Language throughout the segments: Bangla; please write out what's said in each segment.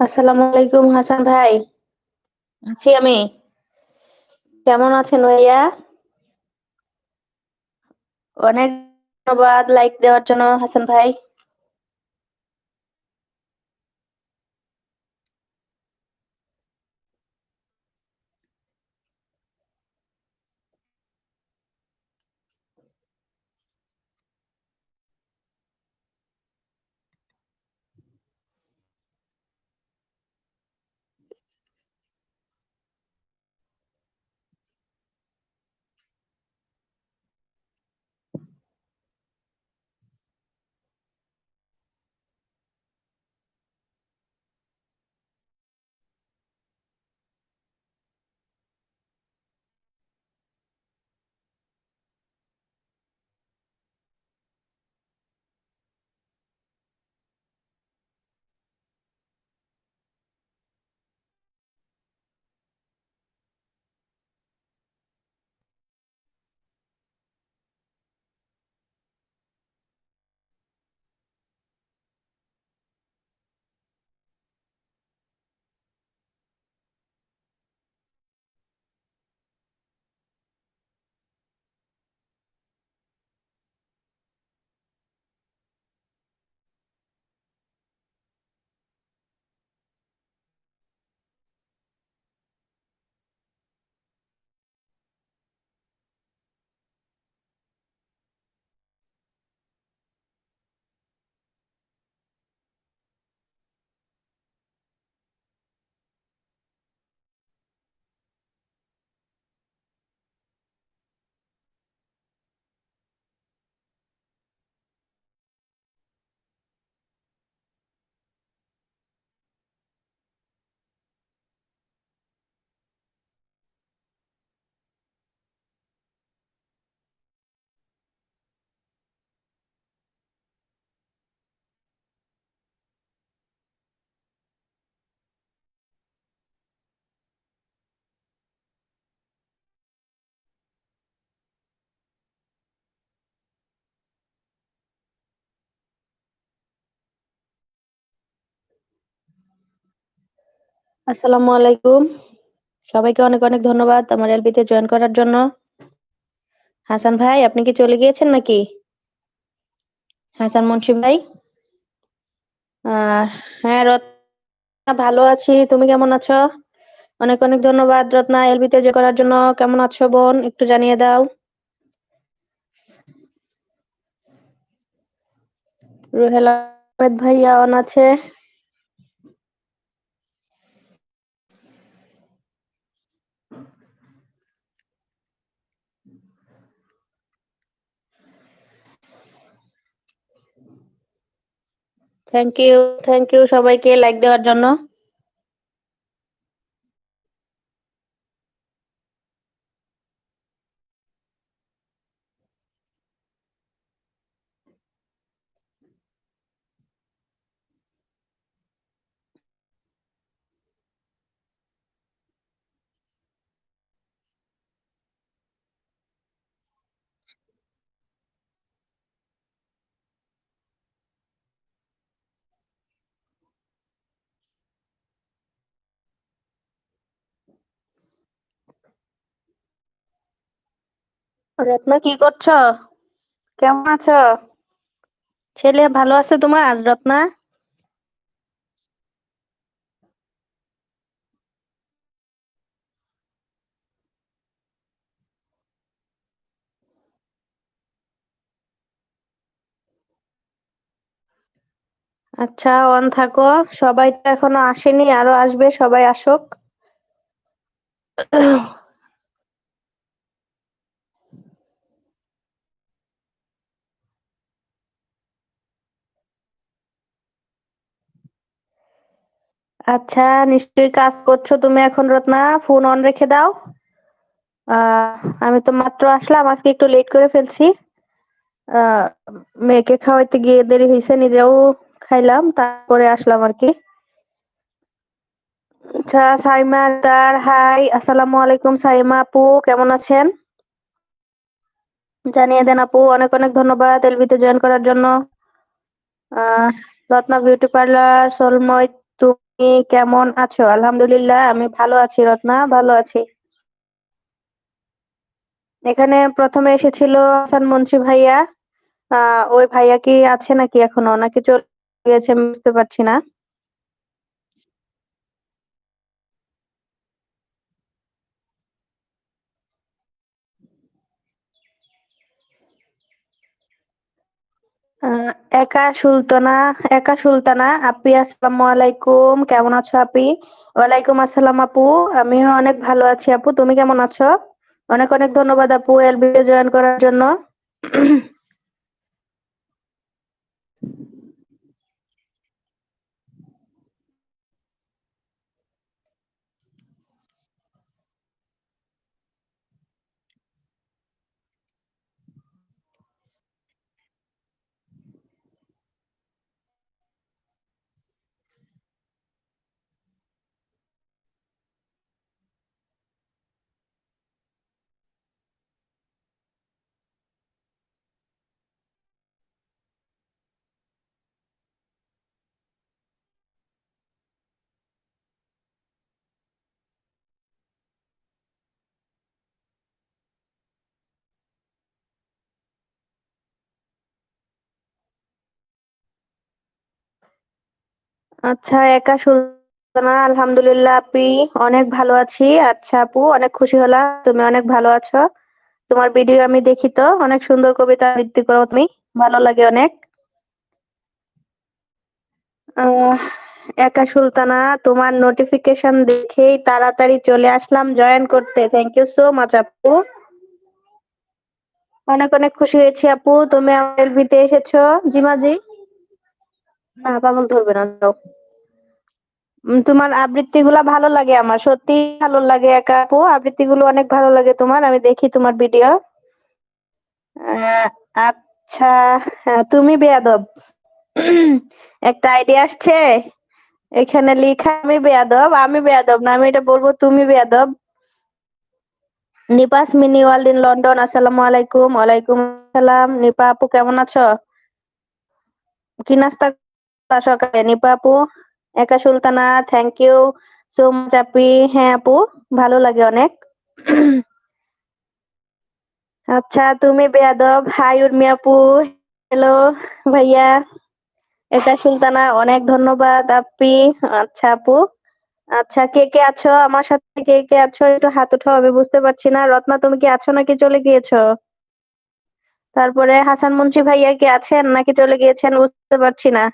আসসালামু আলাইকুম, হাসান ভাই। আছি আমি। কেমন আছেন ভাইয়া? অনেক ধন্যবাদ লাইক দেওয়ার জন্য, হাসান ভাই। আসসালামু আলাইকুম। সবাইকে অনেক অনেক ধন্যবাদ আমার এলবিতে জয়েন করার জন্য। হাসান ভাই, আপনি কি চলে গিয়েছেন নাকি? হাসান মুন্সি ভাই? হ্যাঁ রত্না, ভালো আছি। তুমি কেমন আছো? অনেক অনেক ধন্যবাদ রত্না, এলবিতে জয়েন করার জন্য। কেমন আছো বোন? একটু জানিয়ে দাও। রুহেল ভাইয়া অন আছে। থ্যাংক ইউ থ্যাংক ইউ সবাইকে লাইক দেওয়ার জন্য। রত্না কি করছ? কেমন আছো? ছেলে ভালো আছে তোমার, রত্না? আচ্ছা অন থাকো। সবাই তো এখনও আসেনি, আরও আসবে, সবাই আসুক। আচ্ছা নিশ্চয়ই কাজ করছ তুমি এখন, রত্না। ফোন অন রেখে দাও। আমি তো মাত্র আসলাম, আজকে একটু লেট করে ফেলছি। মেয়েকে খাওয়াইতে গিয়ে দেরি হয়েছে নিজেও খাইলাম, তারপরে আসলাম আর কি। আচ্ছা সাইমা আক্তার হাই আসসালামু আলাইকুম সাইমা আপু, কেমন আছেন? জানিয়ে দেন আপু, অনেক অনেক ধন্যবাদ, এলবিতে জয়েন করার জন্য। রত্না বিউটি পার্লার সোলময় কেমন আছো? আলহামদুলিল্লাহ, আমি ভালো আছি রত্না, ভালো আছি। এখানে প্রথমে এসেছিল হাসান মুন্সি ভাইয়া। আহ, ওই ভাইয়া কি আছে নাকি এখনও? নাকি চলে গেছে বুঝতে পারছি না। একা সুলতানা একা সুলতানা। আপি, আসসালামু আলাইকুম। কেমন আছো আপি? ওয়ালাইকুম আসসালাম আপু। আমিও অনেক ভালো আছি আপু। তুমি কেমন আছো? অনেক অনেক ধন্যবাদ আপু এলবি জয়েন করার জন্য। আচ্ছা একা সুলতানা, আলহামদুলিল্লাহ আপি অনেক ভালো আছি। আচ্ছা আপু, অনেক খুশি হলাম, তুমি অনেক ভালো আছো। তোমার ভিডিও আমি দেখি তো, অনেক সুন্দর কবিতা আবৃত্তি করো তুমি, ভালো লাগে অনেক। একা সুলতানা, তোমার নোটিফিকেশন দেখেই তাড়াতাড়ি চলে আসলাম জয়েন করতে। থ্যাংক ইউ সো মাচ আপু। অনেক অনেক খুশি হয়েছি আপু, তুমি আমার এলবিতে এসেছ। জিমাজি? না, পাগল ধরবে না তোমার আবৃত্তি গুলা ভালো লাগে আমার। সত্যি ভালো লাগে একা আপু। আবৃত্তি গুলো অনেক ভালো লাগে তোমার। আমি দেখি তোমার ভিডিও আচ্ছা তুমি বেয়াদব। একটা আইডিয়া আসছে। এখানে লিখা, আমি বেয়াদব আমি বেয়াদব না, আমি এটা বলব, তুমি বেয়াদব। নিপাস মিনি ওয়ার্ল্ড ইন লন্ডন, আসসালামু আলাইকুম। ওয়ালাইকুম আসসালাম। নিপা আপু, কেমন আছো? কি নাস্তা সকালে? নিপা আপু? একা Sultana thank you so much আপি। হ্যাঁ আপু, ভালো লাগে অনেক। আচ্ছা তুমি বেয়াদব। হাই উর্মি আপু। হ্যালো ভাইয়া। একা সুলতানা, অনেক ধন্যবাদ আপি। আচ্ছা আপু। আচ্ছা কে কে আছো? আমার সাথে কে কে আছো? একটু হাত উঠাও, আমি বুঝতে পারছি না। রত্না, তুমি কি আছো নাকি চলে গিয়েছো? তারপরে হাসান মুন্সি ভাইয়া কি আছেন নাকি চলে গিয়েছেন বুঝতে পারছি না।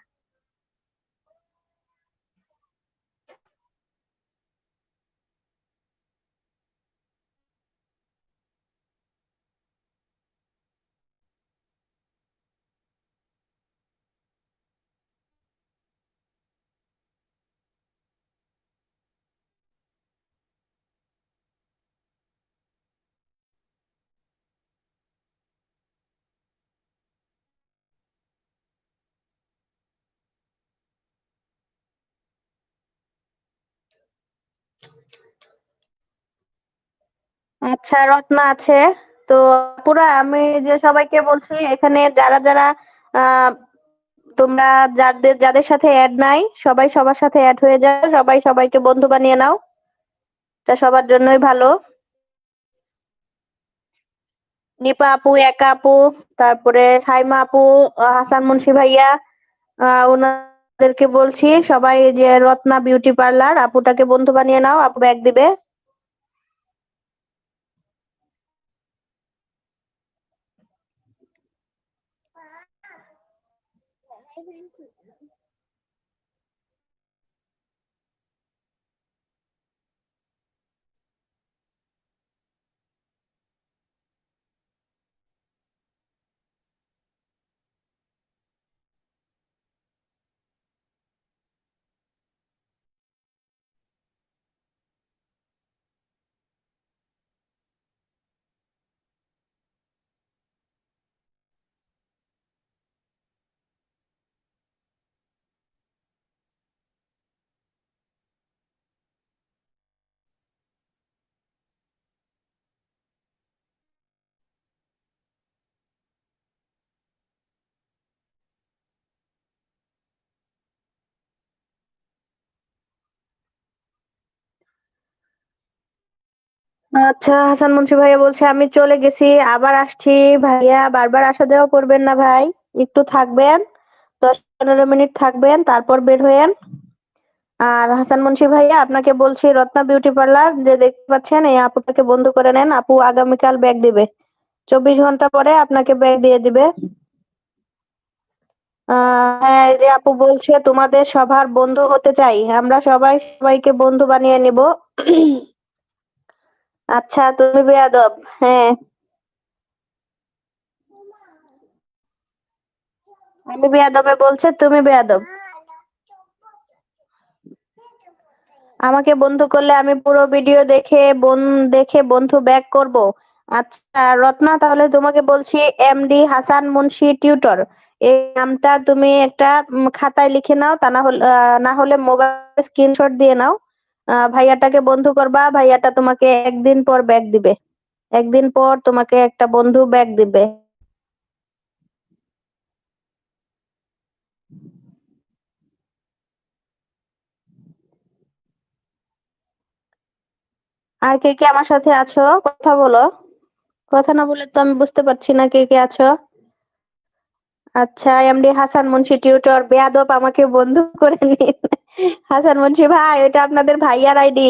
আচ্ছা রত্না আছে। তো পুরা আমি যে সবাইকে বলছি, এখানে যারা যারা তোমরা যাদের যাদের সাথে অ্যাড নাই, সবাই সবার সাথে অ্যাড হয়ে যাও। সবাই সবাইকে বন্ধু বানিয়ে নাও। এটা সবার জন্যই ভালো। নিপা আপু, একা আপু, তারপরে সাইমা আপু, হাসান মুন্সি ভাইয়া ওনাদেরকে বলছি, সবাই যে রত্না বিউটি পার্লার আপুটাকে বন্ধু বানিয়ে নাও, আপু ব্যাগ দিবে। আচ্ছা হাসান মুন্সি ভাইয়া বলছে, আমি চলে গেছি, আবার আসছি ভাইয়া, বারবার আসা যাওয়া করবেন না ভাই, একটু থাকবেন, দশ পনেরো মিনিট থাকবেন, তারপর বের হয়েন আর হাসান মুন্সি ভাইয়া আপনাকে বলছি, রত্না বিউটি পার্লার যে দেখতে পাচ্ছেন, এই আপুটাকে বন্ধ করে নেন, আপু আগামীকাল ব্যাগ দিবে। চব্বিশ ঘণ্টা পরে আপনাকে ব্যাগ দিয়ে দিবে। হ্যাঁ যে আপু বলছে, তোমাদের সবার বন্ধু হতে চাই, আমরা সবাই সবাইকে বন্ধু বানিয়ে নিব। আচ্ছা তুমি বেয়াদব হ্যাঁ। আমি বেয়াদবে বলছে, তুমি বেয়াদব। আমাকে বন্ধু করলে আমি পুরো ভিডিও দেখে বোন, দেখে বন্ধু ব্যাক করব। আচ্ছা রত্না, তাহলে তোমাকে বলছি এমডি হাসান মুন্সি টিউটর এই নামটা তুমি একটা খাতায় লিখে নাও, তা না হলে না হলে মোবাইল স্ক্রিনশট দিয়ে নাও। ভাইয়াটাকে বন্ধু করবা, ভাইয়াটা তোমাকে একদিন পর ব্যাগ দিবে। একদিন পর তোমাকে একটা বন্ধু ব্যাগ দিবে। আর কে কে আমার সাথে আছো? কথা বলো। কথা না বলে তো আমি বুঝতে পারছি না কে কে আছো। আচ্ছা এমডি হাসান মুন্সি টিউটর বেয়াদব, আমাকে বন্ধু করে নিন। হাসান মুন্সি ভাই এটা আপনাদের ভাইয়ার আইডি।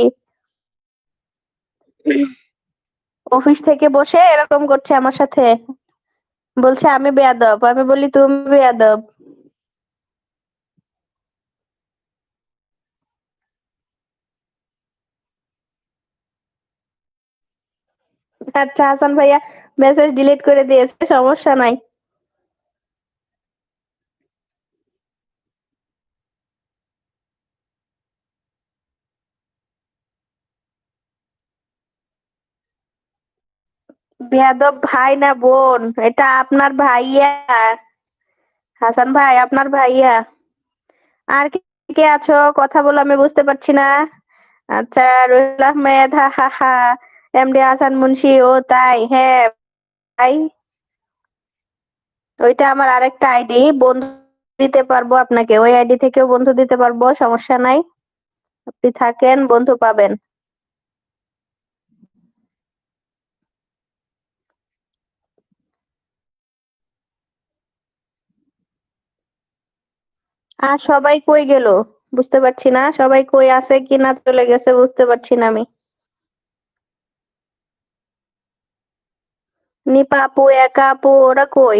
অফিস থেকে বসে এরকম করছে আমার সাথে। বলছে, আমি বেয়াদব। আমি বলি, তুমি বেয়াদব। আচ্ছা হাসান ভাইয়া মেসেজ ডিলিট করে দিয়েছে, সমস্যা নাই। বেয়াদব ভাই না বোন, এটা আপনার ভাইয়া। হাসান ভাই, আপনার ভাইয়া। আর কে কে আছো? কথা বলো, আমি বুঝতে পারছি না। আচ্ছা রুহুল আহমেদ, হা হা হা। এমডি হাসান মুন্সি, ও তাই হ্যাঁ ভাই। ওইটা আমার আরেকটা আইডি, বন্ধু দিতে পারব আপনাকে। ওই আইডি থেকেও বন্ধু দিতে পারব, সমস্যা নাই। আপনি থাকেন, বন্ধু পাবেন। আর সবাই কই গেল? বুঝতে পারছি না। সবাই কই আছে কি না চলে গেছে বুঝতে পারছি না আমি। নিপা আপু, একা আপু, ওরা কই?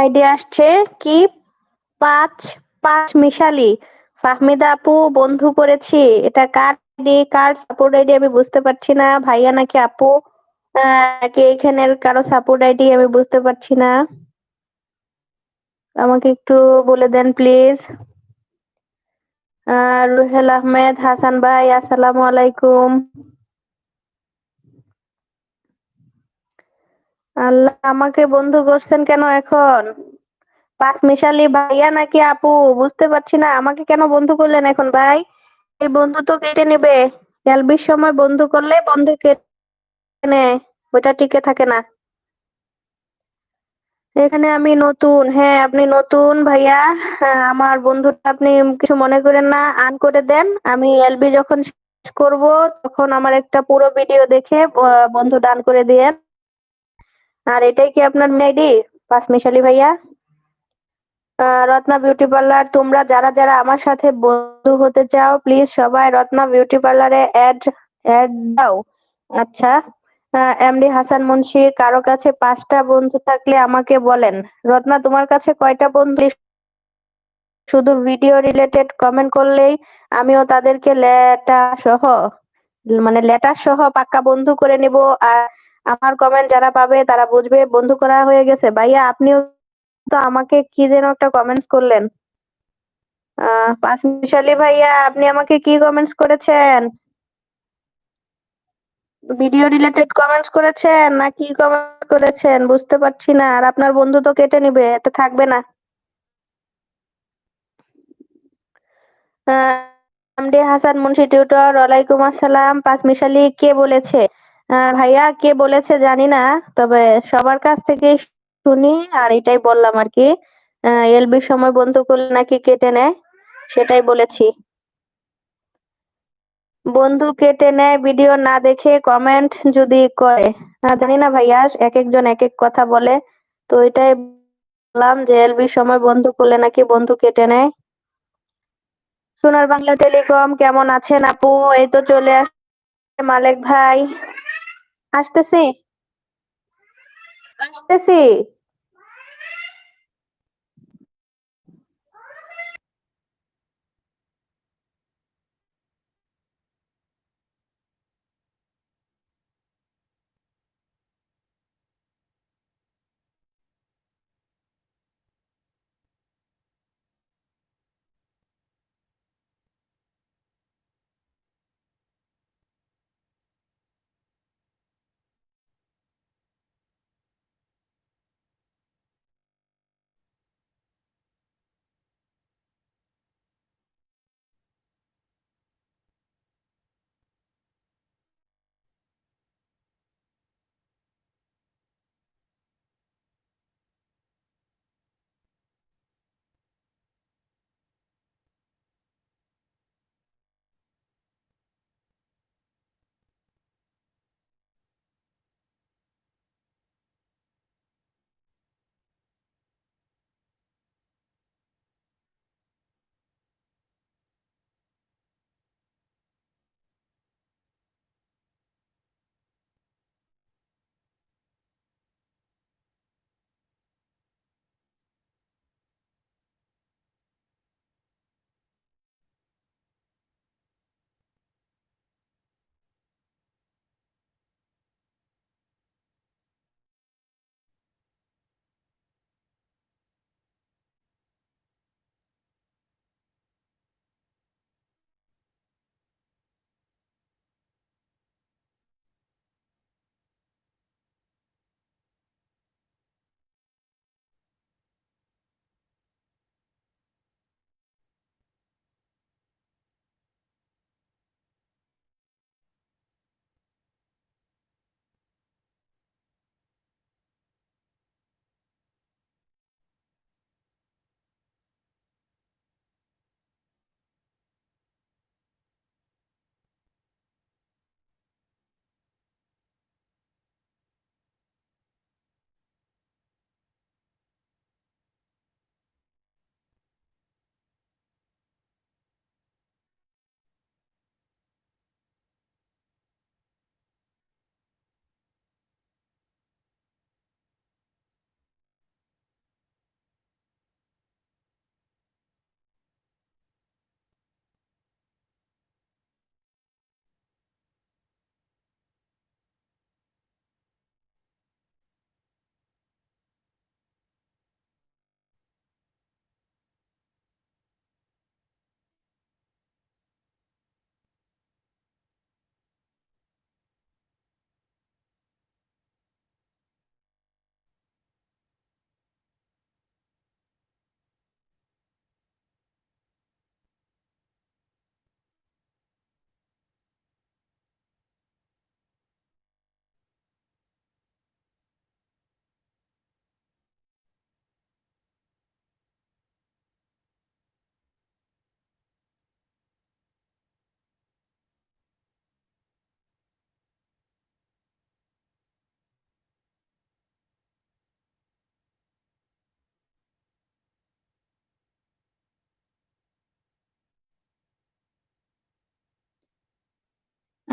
আইডিয়া আসছে কি? পাঁচ পাঁচ মিশালি। ফাহমিদা আপু, বন্ধু করেছি। এটা কার আইডি কার সাপোর্ট আইডি আমি বুঝতে পারছি না। ভাইয়া নাকি আপু? নাকি এখানের কারও সাপোর্ট আইডি আমি বুঝতে পারছি না। আমাকে একটু বলে দেন প্লিজ রুহেল আহমেদ, হাসান ভাই, আসসালামু আলাইকুম। আল্লাহ আমাকে বন্ধু করছেন কেন এখন? পাঁচ মিশালি ভাইয়া নাকি আপু? বুঝতে পারছি না আমাকে কেন বন্ধু করলেন এখন ভাই? এই বন্ধু তো কেটে নেবে। এলবির সময় বন্ধু করলে বন্ধু কেটে নেয় ওটা টিকে থাকে না। এখানে আমি নতুন হ্যাঁ আপনি নতুন ভাইয়া। হ্যাঁ, আমার বন্ধুটা আপনি কিছু মনে করেন না আন করে দেন। আমি এলবি যখন করব তখন আমার একটা পুরো ভিডিও দেখে বন্ধু দান করে দিয়েন। আর এটাই কি আপনার আইডি পাঁচ মিশালি ভাইয়া? রত্না বিউটি পার্লার তোমরা যারা যারা আমার সাথে বন্ধু হতে চাও প্লিজ সবাই রত্না বিউটি পার্লারে অ্যাড অ্যাড দাও। আচ্ছা এমডি হাসান মুন্সি, কারও কাছে পাঁচটা বন্ধু থাকলে আমাকে বলেন। রত্না, তোমার কাছে কয়টা বন্ধু? শুধু ভিডিও রিলেটেড কমেন্ট করলেই আমিও তাদেরকে লেটার সহ মানে লেটার সহ পাক্কা বন্ধু করে নিব। আর আমার কমেন্ট যারা পাবে, তারা বুঝবে। বন্ধু করা হয়ে গেছে। ভাইয়া, আপনিও তো আমাকে কি যেন একটা কমেন্টস করলেন। পাঁচ মিশালি ভাইয়া, আপনি আমাকে কি কমেন্টস করেছেন? ভিডিও রিলেটেড কমেন্টস করেছেন না কি কমেন্ট করেছেন? বুঝতে পারছি না। আর আপনার বন্ধু তো কেটে নিবে এটা থাকবে না। এমডি হাসান মুন্সি টিউটর ওয়ালাইকুম আসসালাম। পাঁচ মিশালি কে বলেছে? ভাইয়া কে বলেছে জানি না, তবে সবার কাছ থেকে শুনি, আর এটাই বললাম আর কি। এলবির সময় বন্ধু করলে নাকি কেটে নেয়? সেটাই বলেছি। বন্ধু কেটে নেয় ভিডিও না দেখে কমেন্ট যদি করে। জানি না ভাইয়া, এক একজন এক এক কথা বলে। তো এটাই বললাম যে এলবির সময় বন্ধু করলে নাকি বন্ধু কেটে নেয়? সোনার বাংলা টেলিকম, কেমন আছেন আপু? এই তো চলে আসছে মালেক ভাই। আসতেছি। আসতেছি।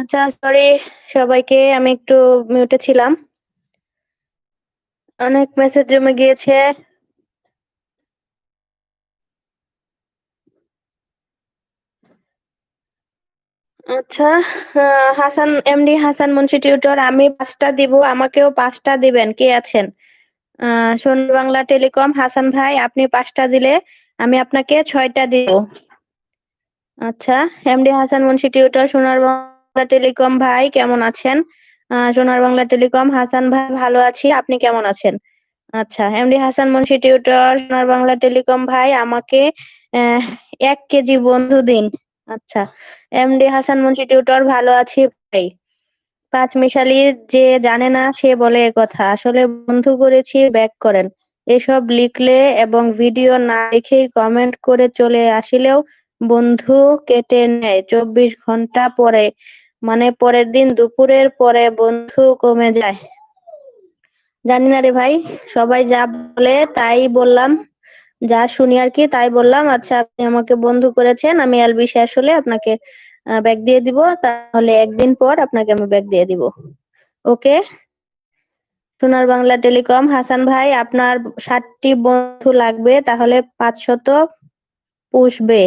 আচ্ছা সরি সবাইকে আমি একটু মিউটে ছিলাম। অনেক মেসেজ জমে গিয়েছে। আচ্ছা হাসান এমডি হাসান মুন্সি টিউটর আমি পাঁচটা দিব, আমাকেও পাঁচটা দিবেন, কে আছেন? সোনার বাংলা টেলিকম, হাসান ভাই, আপনি পাঁচটা দিলে আমি আপনাকে ছয়টা দিব। আচ্ছা এমডি হাসান মুন্সি টিউটর সোনার বাংলা টেলিকম ভাই, কেমন আছেন? সোনার বাংলা টেলিকম, হাসান ভাই, ভালো আছি। আপনি কেমন আছেন? আচ্ছা এমডি হাসান মুন্সি টিউটর, সোনার বাংলা টেলিকম ভাই, আমাকে এক কেজি বন্ধু দিন। আচ্ছা এমডি হাসান মুন্সি টিউটর, ভালো আছি ভাই। পাঁচ মিশালি যে জানে না, সে বলে কথা। আসলে বন্ধু করেছি, ব্যাক করেন। এসব লিখলে এবং ভিডিও না দেখেই কমেন্ট করে চলে আসিলেও বন্ধু কেটে নেয়। চব্বিশ ঘণ্টা পরে মানে পরের দিন দুপুরের পরে বন্ধু কমে যায়। জানি না রে ভাই, সবাই যা বলে তাই বললাম। যা শুনি আর কি তাই বললাম। আচ্ছা আপনি আমাকে বন্ধু করেছেন, আমি এলবি শেষ হলে আপনাকে ব্যাগ দিয়ে দিব। তাহলে একদিন পর আপনাকে আমি ব্যাগ দিয়ে দিব। ওকে? সোনার বাংলা টেলিকম, হাসান ভাই, আপনার ষাটটি বন্ধু লাগবে, তাহলে পাঁচশত পুষবে।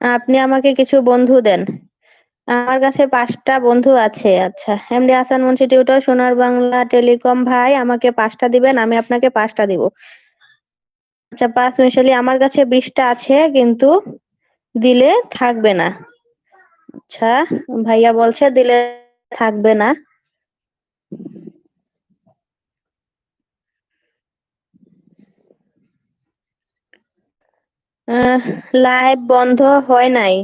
আপনি আমাকে কিছু বন্ধু দেন। আমার কাছে পাঁচটা বন্ধু আছে। আচ্ছা এমডি হাসান মুন্সি টিউটর, সোনার বাংলা টেলিকম ভাই, আমাকে পাঁচটা দিবেন, আমি আপনাকে পাঁচটা দিব। আচ্ছা পাঁচ মিশালি, আমার কাছে বিশটা আছে, কিন্তু দিলে থাকবে না। আচ্ছা ভাইয়া বলছে দিলে থাকবে না। লাইভ বন্ধ হয় নাই।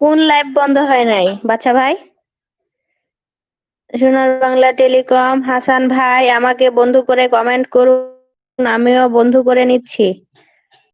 কোন লাইভ বন্ধ হয় নাই, বাচ্চা ভাই? সোনার বাংলা টেলিকম হাসান ভাই, আমাকে বন্ধু করে কমেন্ট করুন, আমিও বন্ধু করে নিচ্ছি।